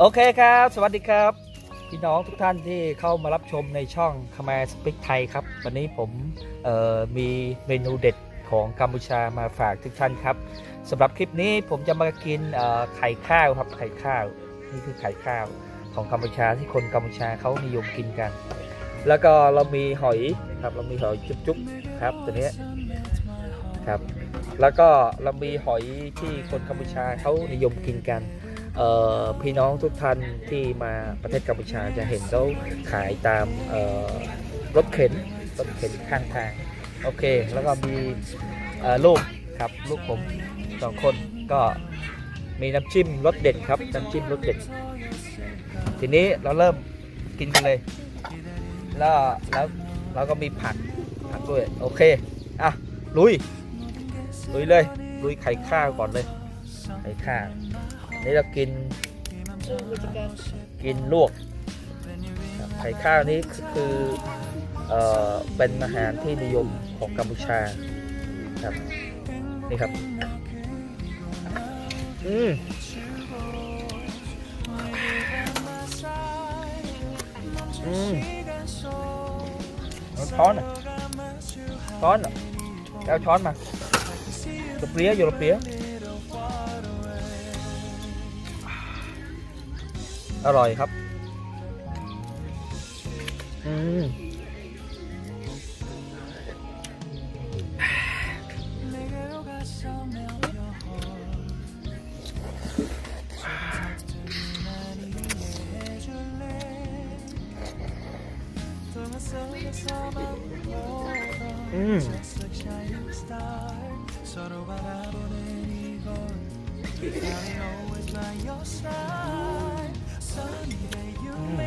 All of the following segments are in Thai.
โอเคครับ สวัสดีครับ พี่น้องทุกท่านที่เข้ามารับชมในช่อง k ม a สปิกไทยครับ วันนี้ผมมีเมนูเด็ดของกัมพูชามาฝากทุกท่านครับสำหรับคลิปนี้ผมจะมากินไข่ข้าวครับไข่ข้าวนี่คือไข่ข้าวของกัมพูชาที่คนกัมพูชาเขานิยมกินกัน แล้วก็เรามีหอยครับเรามีหอยจุ๊บๆครับตัวนี้ครับ แล้วก็เรามีหอยที่คนกัมพูชาเขานิยมกินกัน พี่น้องทุกท่านที่มาประเทศกัมพูชาจะเห็นเขาขายตามรถเข็นรถเข็นข้างทางโอเค แล้วก็มีลูกครับลูกผมสองคนก็มีน้ำจิ้มรสเด็ดครับน้ำจิ้มรสเด็ด ทีนี้เราเริ่มกินกันเลย แล้วแล้วเราก็มีผักผักด้วยโอเคอะลุยลุยเลยลุยไข่ข้าวก่อนเลยไข่ข้าว นี่เรากินกินลวกไข่ข้าวนี้คือเออเป็นอาหารที่นิยมของกัมพูชาครับนี่ครับอืมอืมช้อนอะช้อนอะเอาช้อนมาตัวเปรี้ยวอยู่ตัวเปรี้ยว อร่อยครับ อืมอืม Ừ.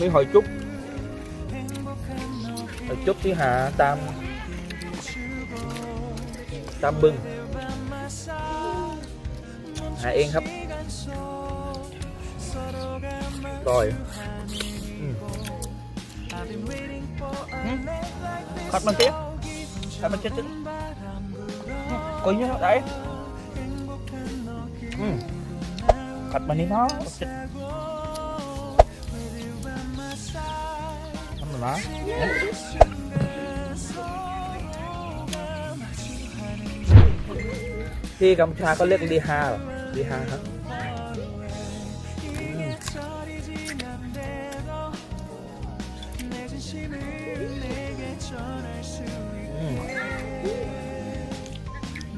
mấy hồi chút. Hồi chút thứ hạ tam? Tam bưng. Hạ yên hấp. Rồi. Ừ. Ừ. Khách bên tiếp. Khách bên chết chứ coi như đấy. Ừ. ขัดมันนี่เนาะเจ็ดทำหน่อยนะที่กัมพูชาก็เรียกลีฮาหรอลีฮาครับ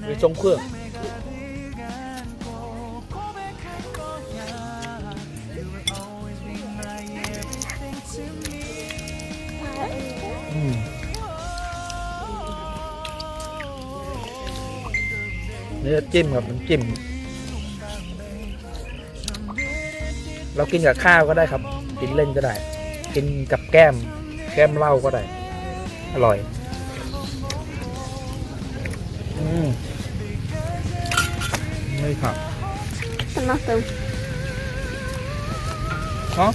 มีทรงเครื่อง นี่จะจิ้มครับมันำจิ้ม เรากินกับข้าวก็ได้ครับ กินเล่นก็ได้ กินกับแก้ม แก้มเหล้าก็ได้ อร่อย อืมไม่ครับ Sama tu. ฮะ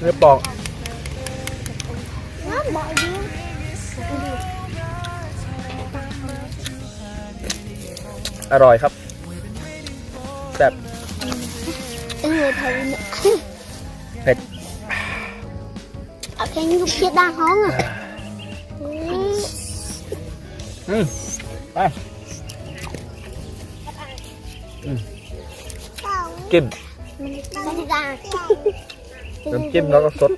เนื้อปอก Nó bỏ vô. อร่อยครับแซ่บ Ừ, thầy nè. เผ็ด Ở cái nhục kia đang hóng à. Ừ. อืมไปอืมจิ้ม Nó đi ra. น้ำจิ้มแล้วก็สด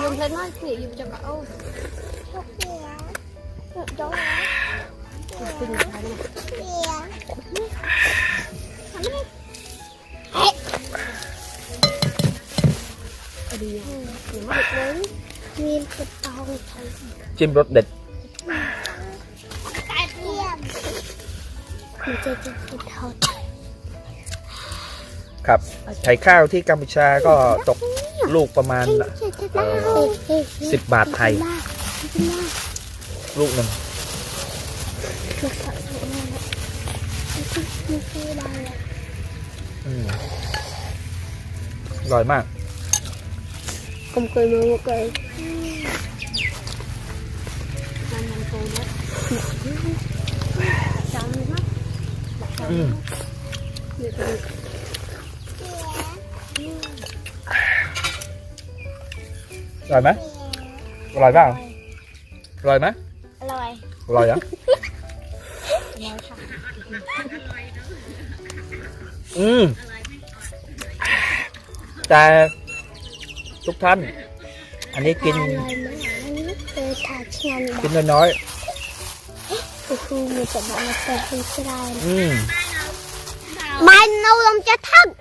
ยืมเพื่อนน้อยสิยืมจัากเอาจ้องเป็นอะไรดีมีกระตองจิ้มรสเด็ดครับไข่ข้าวที่กัมพูชาก็ตก ลูกประมาณ Ờ, 10บาทไทย ลูกหนึ่งอืมอร่อยมาก Không cười mà một cười. อืม อร่อยไหมอร่อยเปล่าอร่อยไหมอร่อยอร่อยอะอร่อยค่ะอืมแต่ทุกท่าน อันนี้กินอร่อยมากอันนี้คือทาเชียนกินน้อยคือมีแต่บางแต่คือสไลด์ๆอืม Bài nâu lòng chết thân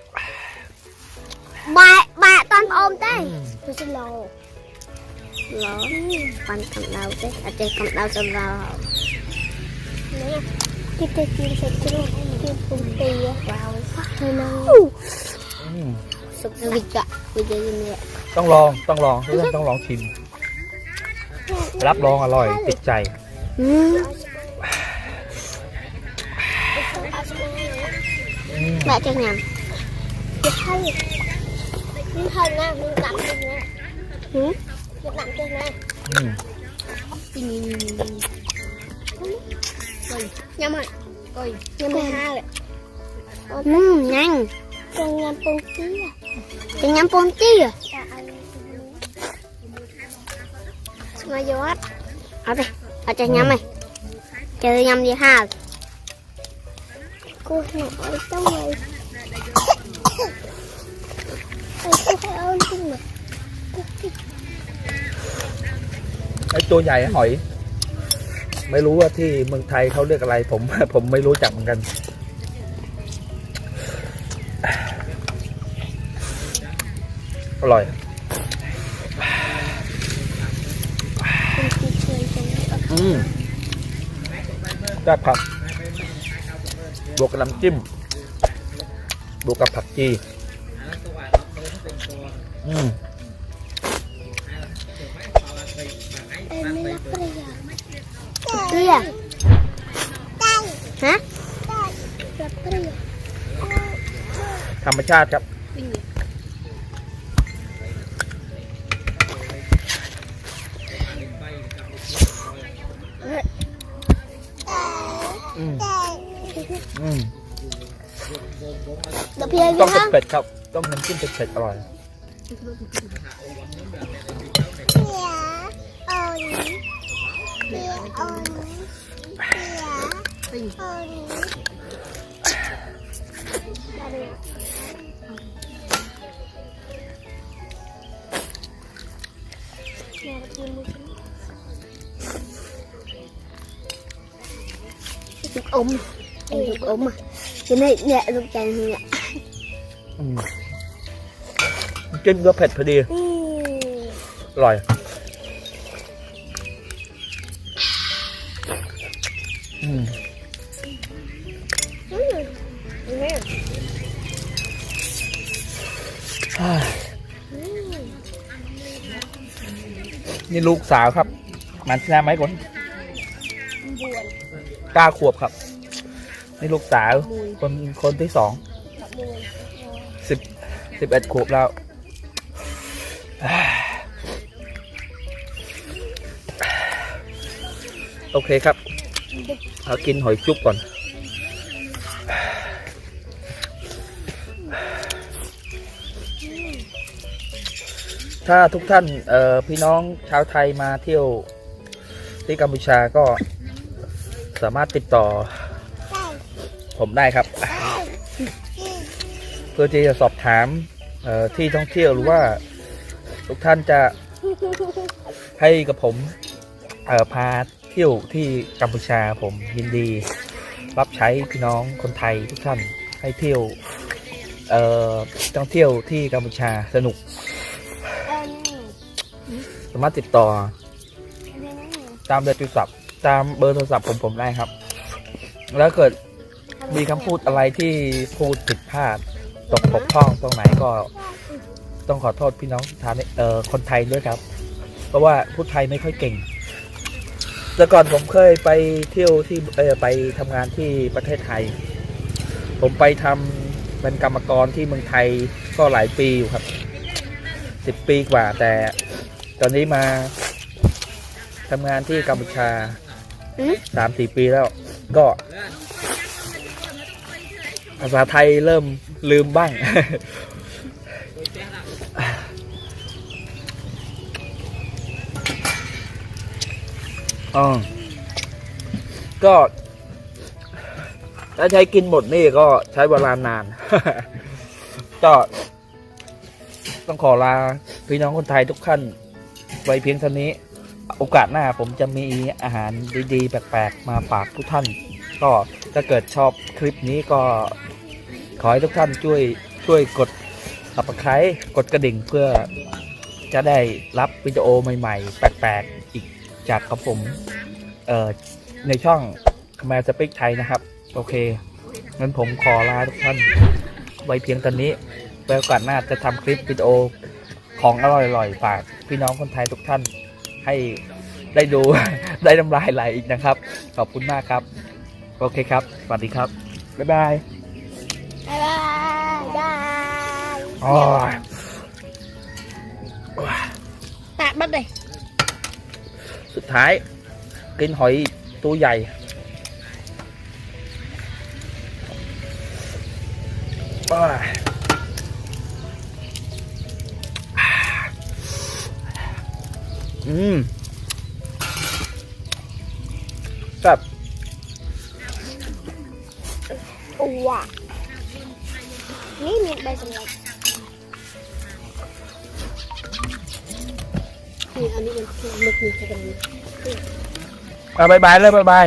Bài, bà toàn ôm tay อืม Tôi sẽ lồ Lỗ Bạn cầm đầu chứ À chị cầm đầu xong rồi Nè Cái tay kia sẽ chưa Cái cùng tì vào Hơi nâu อืม Sụp ra vịt ạ Bây giờ gì nè ต้องลองต้องลองทุกท่านต้องลองชิม รับรองอร่อยติดใจ Ừ อืม Mẹ cho nhầm Cái thân Cái thân nè Mình cầm trên nè Ừ Mình cầm trên nè อืม Nhâm ơi Ôi Nhâm ơi hai rồi Ừ nhanh Con nhâm bông tí à Con nhâm bông tí à Mà vô hết Ở đây Ở đây nhâm ơi Chờ nhâm đi ha Cô này ở trong này Ôi cô phải ơn chung mà ไอ ตัวใหญ่หอย ไม่รู้ว่าที่เมืองไทยเขาเรียกอะไร ผมผมไม่รู้จักเหมือนกัน อร่อยอืมได้ผัก บวกกับน้ำจิ้ม บวกกับผักจี อืม Kia Hả? Là kia ธรรมชาติครับอืมอืม Đập kia ต้อง hả? เผ็ดๆครับ ต้องน้ำจิ้มเผ็ดๆอร่อย ôm, ống này Dục ống mà. Cái này nhẹ dục chảy nhẹ. Ừ. Trên góp hết phải đi. Ừ. Rồi. อืมนี่ลูกสาวครับมันชนะไหมคนเก้าขวบครับ นี่ลูกสาวคนคนที่สองสิบสิบเอ็ดขวบแล้วโอเคครับ เอากินหอยจุ๊บก่อน ถ้าทุกท่านพี่น้องชาวไทยมาเที่ยวที่กัมพูชาก็สามารถติดต่อ ผมได้ครับ เพื่อที่จะสอบถามที่ท่องเที่ยวหรือว่าทุกท่านจะให้กับผมพา ที่ยวที่กัมพูชาผมยินดี รับใช้พี่น้องคนไทยทุกท่านให้เที่ยวเอ่อท่องเที่ยวที่กัมพูชาสนุก สามารถติดต่อ ตามเบอร์โทรศัพท์ตามเบอร์โทรศัพท์ผมผมได้ครับ แล้วเกิดมีคำพูดอะไรที่พูดผิดพลาดตกบกพร่องตรงไหนก็ต้องขอโทษพี่น้องทานเอ่อคนไทยด้วยครับ เพราะว่าพูดไทยไม่ค่อยเก่ง แต่ก่อนผมเคยไปเที่ยวที่เออไปทำงานที่ประเทศไทย ผมไปทำเป็นกรรมกรที่เมืองไทยก็หลายปีอยู่ครับสิบปีกว่า แต่ตอนนี้มาทำงานที่กัมพูชาหืมสามสี่ปีแล้ว ก็ ภาษาไทยเริ่มลืมบ้าง อ๋อก็ถ้าใช้กินหมดนี่ก็ใช้เวลานาน ก็ต้องขอลาพี่น้องคนไทยทุกท่านไว้เพียงเท่านี้ โอกาสหน้าผมจะมีอาหารดีๆ แปลกๆ มาฝากทุกท่าน ก็ถ้าเกิดชอบคลิปนี้ก็ขอให้ทุกท่านช่วยช่วยกด subscribe กดกระดิ่งเพื่อจะได้รับวิดีโอใหม่ ๆ แปลกๆ จากกับผม เอ่อ ในช่อง c o m m a n d Speak ไทยนะครับ โอเค งั้นผมขอลาทุกท่าน ไว้เพียงตอนนี้ไว้โอกาสหน้าจะทำคลิปวิดีโอของอร่อยๆฝากพี่น้องคนไทยทุกท่าน ให้ได้ดู ได้น้ำลายไหลอีกนะครับ ขอบคุณมากครับ โอเคครับ สวัสดีครับ บ๊ายบายบ๊ายบายบายอ๋อตะบัดเลย สุดท้าย กินหอยตัวใหญ่อ้ายอืมแบบว้านี่มีใบสำหรั นี่อันนี้มันมึกมีจะเป็น อะบายบายเลยบายบาย